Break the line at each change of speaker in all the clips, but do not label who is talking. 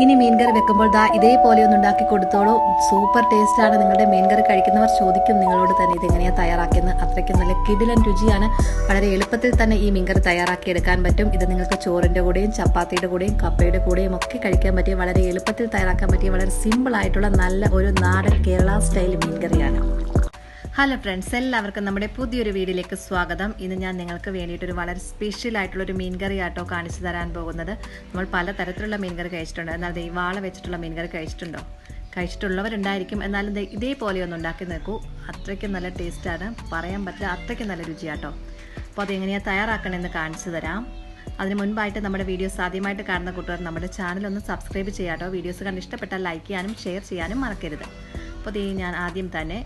ഇനി മീൻകറി വെക്കുമ്പോൾ ദാ ഇതേപോലെ ഒന്ന് ഉണ്ടാക്കി കൊടുത്തോളൂ. സൂപ്പർ ടേസ്റ്റാണ് നിങ്ങളുടെ മീൻകറി കഴിക്കുന്നവർ ചോദിക്കും നിങ്ങളോട് തന്നെ ഇത് എങ്ങനെയാണ് തയ്യാറാക്കിയെന്ന്. അത്രയ്ക്കും നല്ല കിടിലൻ രുചിയാണ്. വളരെ എളുപ്പത്തിൽ തന്നെ ഈ മീൻകറി തയ്യാറാക്കി എടുക്കാൻ പറ്റും. ഇത് നിങ്ങൾക്ക് ചോറിന്റെ കൂടെയും ചപ്പാത്തിയുടെ കൂടെയും കപ്പയുടെ കൂടെയും ഒക്കെ കഴിക്കാൻ പറ്റിയ വളരെ എളുപ്പത്തിൽ തയ്യാറാക്കാൻ പറ്റിയ വളരെ സിമ്പിൾ ആയിട്ടുള്ള നല്ല ഒരു നാടൻ കേരള സ്റ്റൈൽ മീൻകറിയാണ്. ഹലോ ഫ്രണ്ട്സ് എല്ലാവർക്കും നമ്മുടെ പുതിയൊരു വീഡിയോയിലേക്ക് സ്വാഗതം. ഇന്ന് ഞാൻ നിങ്ങൾക്ക് വേണ്ടിയിട്ടൊരു വളരെ സ്പെഷ്യൽ ആയിട്ടുള്ള ഒരു മീൻകറി ആട്ടോ കാണിച്ചു തരാൻ പോകുന്നത്. നമ്മൾ പലതരത്തിലുള്ള മീൻകറി കഴിച്ചിട്ടുണ്ട്. എന്നാൽ ഈ വാള വെച്ചിട്ടുള്ള മീൻകറി കഴിച്ചിട്ടുണ്ടോ? കഴിച്ചിട്ടുള്ളവരുണ്ടായിരിക്കും. എന്നാലും ഒന്ന് ഉണ്ടാക്കി നോക്കൂ. അത്രയ്ക്ക് നല്ല ടേസ്റ്റാണ് പറയാൻ പറ്റില്ല അത്രയ്ക്ക് നല്ല രുചിയാട്ടോ. അപ്പോൾ അതെങ്ങനെയാണ് തയ്യാറാക്കണമെന്ന് കാണിച്ചു തരാം. അതിന് മുൻപായിട്ട് നമ്മുടെ വീഡിയോസ് ആദ്യമായിട്ട് കാണുന്ന കൂട്ടുകാർ നമ്മുടെ ചാനൽ ഒന്ന് സബ്സ്ക്രൈബ് ചെയ്യാട്ടോ. വീഡിയോസ് കണ്ട് ഇഷ്ടപ്പെട്ടാൽ ലൈക്ക് ചെയ്യാനും ഷെയർ ചെയ്യാനും മറക്കരുത്. അപ്പോൾ ദേ ഞാൻ ആദ്യം തന്നെ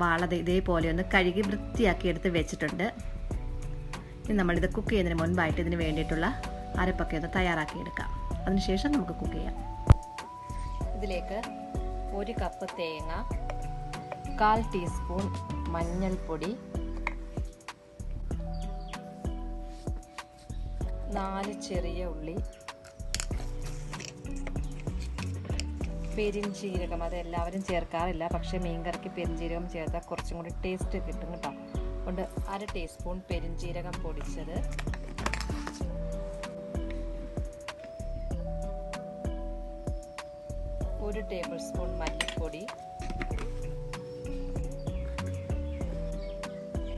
വാള ഇതേപോലെ ഒന്ന് കഴുകി വൃത്തിയാക്കി എടുത്ത് വെച്ചിട്ടുണ്ട്. ഇനി നമ്മളിത് കുക്ക് ചെയ്യുന്നതിന് മുൻപായിട്ട് ഇതിന് വേണ്ടിയിട്ടുള്ള അരപ്പൊക്കെ ഒന്ന് തയ്യാറാക്കി എടുക്കാം. അതിനുശേഷം നമുക്ക് കുക്ക് ചെയ്യാം. ഇതിലേക്ക് ഒരു കപ്പ് തേങ്ങ കാൽ ടീസ്പൂൺ മഞ്ഞൾപ്പൊടി നാല് ചെറിയ ഉള്ളി പെരിഞ്ചീരകം അത് എല്ലാവരും ചേർക്കാറില്ല. പക്ഷേ മീൻകറിക്ക് പെരിഞ്ചീരകം ചേർത്താൽ കുറച്ചും കൂടി ടേസ്റ്റ് കിട്ടും കേട്ടോ. അതുകൊണ്ട് അര ടീസ്പൂൺ പെരിഞ്ചീരകം പൊടിച്ചത്. ഒരു ടേബിൾ സ്പൂൺ മല്ലിപ്പൊടി.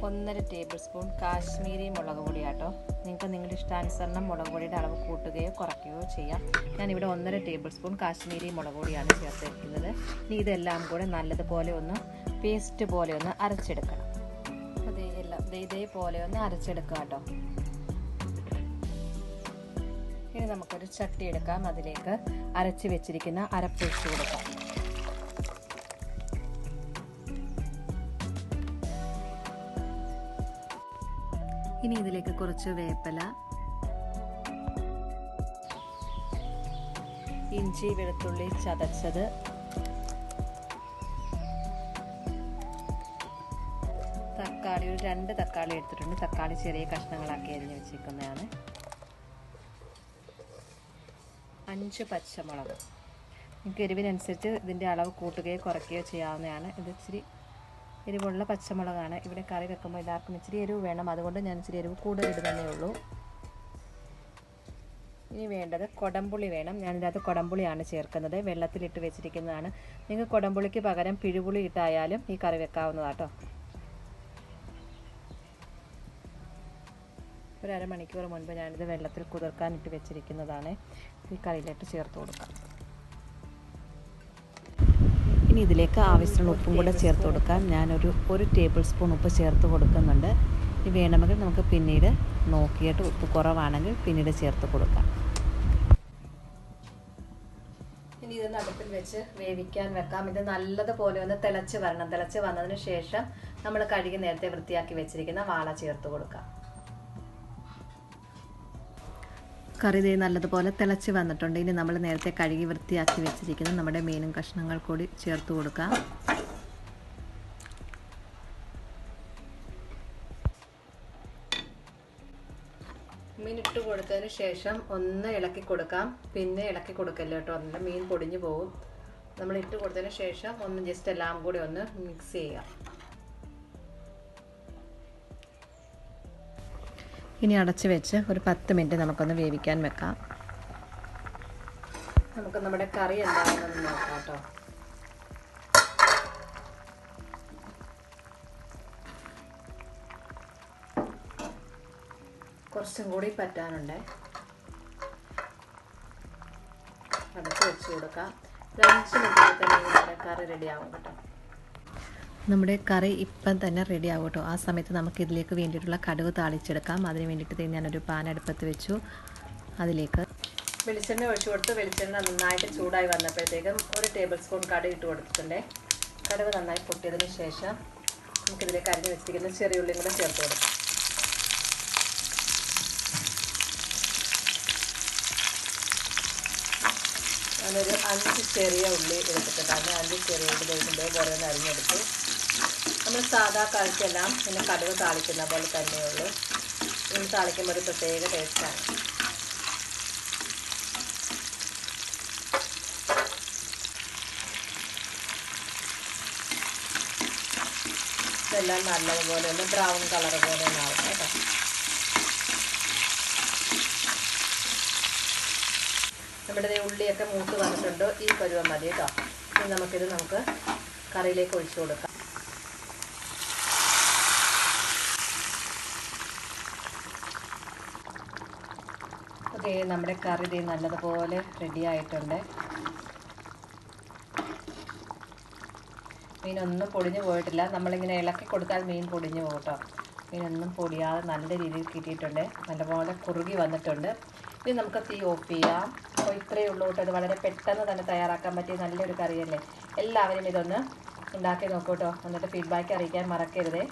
ഒന്നര ടേബിൾ സ്പൂൺ കാശ്മീരി മുളക് പൊടി ആട്ടോ നിങ്ങൾക്ക് നിങ്ങളുടെ ഇഷ്ടാനുസരണം മുളക് പൊടിയുടെ അളവ് കൂട്ടുകയോ കുറയ്ക്കുകയോ ചെയ്യാം. ഞാനിവിടെ ഒന്നര ടേബിൾ സ്പൂൺ കാശ്മീരി മുളക് പൊടിയാണ് ചേർത്തിരിക്കുന്നത്. ഇനി ഇതെല്ലാം കൂടെ നല്ലതുപോലെ ഒന്ന് പേസ്റ്റ് പോലെ ഒന്ന് അരച്ചെടുക്കണം. അതേ എല്ലാം ഇതേപോലെ ഒന്ന് അരച്ചെടുക്കുക കേട്ടോ. ഇനി നമുക്കൊരു ചട്ടി എടുക്കാം. അതിലേക്ക് അരച്ച് വെച്ചിരിക്കുന്ന അരപ്പൊഴിച്ച് കൊടുക്കാം. ഇനി ഇതിലേക്ക് കുറച്ച് വേപ്പല ഇഞ്ചി വെളുത്തുള്ളി ചതച്ചത് തക്കാളി ഒരു രണ്ട് തക്കാളി എടുത്തിട്ടുണ്ട്. തക്കാളി ചെറിയ കഷ്ണങ്ങളാക്കി അരിഞ്ഞ് വെച്ചിരിക്കുന്നതാണ് അഞ്ച് പച്ചമുളക്. നിങ്ങൾക്ക് എരിവിനനുസരിച്ച് ഇതിന്റെ അളവ് കൂട്ടുകയോ കുറയ്ക്കുകയോ ചെയ്യാവുന്നതാണ്. ഇത് ഇച്ചിരി എരിവുള്ള പച്ചമുളകാണ്. ഇവിടെ കറി വെക്കുമ്പോൾ എല്ലാവർക്കും ഇച്ചിരി എരിവ് വേണം. അതുകൊണ്ട് ഞാൻ ഇച്ചിരി എരിവ് കൂടുതൽ ഇടുന്നതേ ഉള്ളൂ. ഇനി വേണ്ടത് കൊടംപുളി വേണം. ഞാനിതിനകത്ത് കൊടംപുളിയാണ് ചേർക്കുന്നത്. വെള്ളത്തിലിട്ട് വെച്ചിരിക്കുന്നതാണ്. നിങ്ങൾക്ക് കൊടംപുളിക്ക് പകരം പിഴുപുളി ഇട്ടായാലും ഈ കറി വെക്കാവുന്നതാട്ടോ. ഒരു അരമണിക്കൂർ മുൻപ് ഞാനിത് വെള്ളത്തിൽ കുതിർക്കാനിട്ട് വെച്ചിരിക്കുന്നതാണ്. ഈ കറിയിലിട്ട് ചേർത്ത് കൊടുക്കാം. ഇനി ഇതിലേക്ക് ആവശ്യമുള്ള ഉപ്പും കൂടെ ചേർത്ത് കൊടുക്കാം. ഞാനൊരു ഒരു ടേബിൾ സ്പൂൺ ഉപ്പ് ചേർത്ത് കൊടുക്കുന്നുണ്ട്. ഇനി വേണമെങ്കിൽ നമുക്ക് പിന്നീട് നോക്കിയിട്ട് ഉപ്പ് കുറവാണെങ്കിൽ പിന്നീട് ചേർത്ത് കൊടുക്കാം. ഇനി ഇത് അടുപ്പിൽ വെച്ച് വേവിക്കാൻ വെക്കാം. ഇത് നല്ലതുപോലെ ഒന്ന് തിളച്ച് വരണം. തിളച്ച് വന്നതിന് ശേഷം നമ്മൾ കഴുകി നേരത്തെ വൃത്തിയാക്കി വെച്ചിരിക്കുന്ന വാള ചേർത്ത് കൊടുക്കാം. കറി ദേ നല്ലതുപോലെ തിളച്ച് വന്നിട്ടുണ്ട്. ഇനി നമ്മൾ നേരത്തെ കഴുകി വൃത്തിയാക്കി വെച്ചിരിക്കുന്ന നമ്മുടെ മീനും കഷ്ണങ്ങൾ കൂടി ചേർത്ത് കൊടുക്കാം. മീൻ ഇട്ട് കൊടുത്തതിന് ശേഷം ഒന്ന് ഇളക്കി കൊടുക്കാം. പിന്നെ ഇളക്കി കൊടുക്കല്ലോ കേട്ടോ. എന്നിട്ട് മീൻ പൊടിഞ്ഞു പോകും. നമ്മൾ ഇട്ട് കൊടുത്തതിന് ശേഷം ഒന്ന് ജസ്റ്റ് എല്ലാം കൂടി ഒന്ന് മിക്സ് ചെയ്യാം. ഇനി അടച്ച് വെച്ച് ഒരു പത്ത് മിനിറ്റ് നമുക്കൊന്ന് വേവിക്കാൻ വെക്കാം. നമുക്ക് നമ്മുടെ കറി എന്താണെന്ന് നോക്കാം കേട്ടോ. കുറച്ചും കൂടി പറ്റാനുണ്ട്. അടച്ച് വെച്ച് കൊടുക്കാം. മിനിറ്റ് തന്നെ കറി റെഡിയാവും കേട്ടോ. നമ്മുടെ കറി ഇപ്പം തന്നെ റെഡി ആകും കേട്ടോ ആ സമയത്ത് നമുക്ക് ഇതിലേക്ക് വേണ്ടിയിട്ടുള്ള കടുക് താളിച്ചെടുക്കാം. അതിന് വേണ്ടിയിട്ട് ഞാനൊരു പാൻ അടുപ്പത്ത് വെച്ചു. അതിലേക്ക് വെളിച്ചെണ്ണ ഒഴിച്ചു കൊടുത്ത് വെളിച്ചെണ്ണ നന്നായിട്ട് ചൂടായി വന്നപ്പോഴത്തേക്കും ഒരു ടേബിൾ സ്പൂൺ കടുക് ഇട്ട് കൊടുത്തിട്ടുണ്ട്. കടുക് നന്നായി പൊട്ടിയതിന് ശേഷം നമുക്കിതിലേക്ക് അരിഞ്ഞ് വെച്ചിരിക്കുന്ന ചെറിയ ഉള്ളിയും കൂടെ ചേർത്ത് കൊടുക്കാം. ഞാനൊരു അഞ്ച് ചെറിയ ഉള്ളി എടുത്തിട്ടുണ്ടായിരുന്നു അഞ്ച് ചെറിയ ഉള്ളി കഴിക്കുമ്പോൾ ഒന്ന് അരിഞ്ഞെടുത്തു. നമ്മൾ സാധാ കറിക്കെല്ലാം പിന്നെ കടുവ താളിക്കുന്ന പോലെ തന്നെയുള്ളൂ. ഇനി താളിക്കുമ്പോൾ ഒരു പ്രത്യേക ടേസ്റ്റാണ്. ഇതെല്ലാം നല്ലതുപോലെ ഒന്ന് ബ്രൗൺ കളർ പോലെ ഒന്ന് ആവും കേട്ടോ. നമ്മുടെ ഉള്ളിയൊക്കെ മൂത്ത് വന്നിട്ടുണ്ട്. ഈ പരുവം മതി കേട്ടോ. ഇനി നമുക്കിത് നമുക്ക് കറിയിലേക്ക് ഒഴിച്ചു കൊടുക്കാം. ഓക്കെ നമ്മുടെ കറി ദേ നല്ലതുപോലെ റെഡി ആയിട്ടുണ്ട്. മീനൊന്നും പൊടിഞ്ഞു പോയിട്ടില്ല. നമ്മളിങ്ങനെ ഇളക്കി കൊടുത്താൽ മീൻ പൊടിഞ്ഞു പോകും കേട്ടോ. മീനൊന്നും പൊടിയാതെ നല്ല രീതിയിൽ കിട്ടിയിട്ടുണ്ട്. നല്ലപോലെ കുറുകി വന്നിട്ടുണ്ട്. ഇനി നമുക്ക് തീ ഓഫ് ചെയ്യാം. അപ്പോൾ ഇത്രയേ ഉള്ളൂ കേട്ടോ. വളരെ പെട്ടെന്ന് തന്നെ തയ്യാറാക്കാൻ പറ്റിയ നല്ലൊരു കറിയല്ലേ. എല്ലാവരും ഇതൊന്ന് ഉണ്ടാക്കി നോക്കൂ കേട്ടോ. എന്നിട്ട് ഫീഡ്ബാക്ക് അറിയിക്കാൻ മറക്കരുതേ.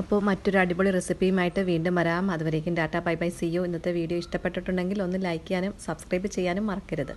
അപ്പോൾ മറ്റൊരു അടിപൊളി റെസിപ്പിയുമായിട്ട് വീണ്ടും വരാം. അതുവരേക്കും tata bye bye. See you ഇന്നത്തെ വീഡിയോ ഇഷ്ടപ്പെട്ടിട്ടുണ്ടെങ്കിൽ ഒന്ന് ലൈക്ക് ചെയ്യാനും സബ്സ്ക്രൈബ് ചെയ്യാനും മറക്കരുത്.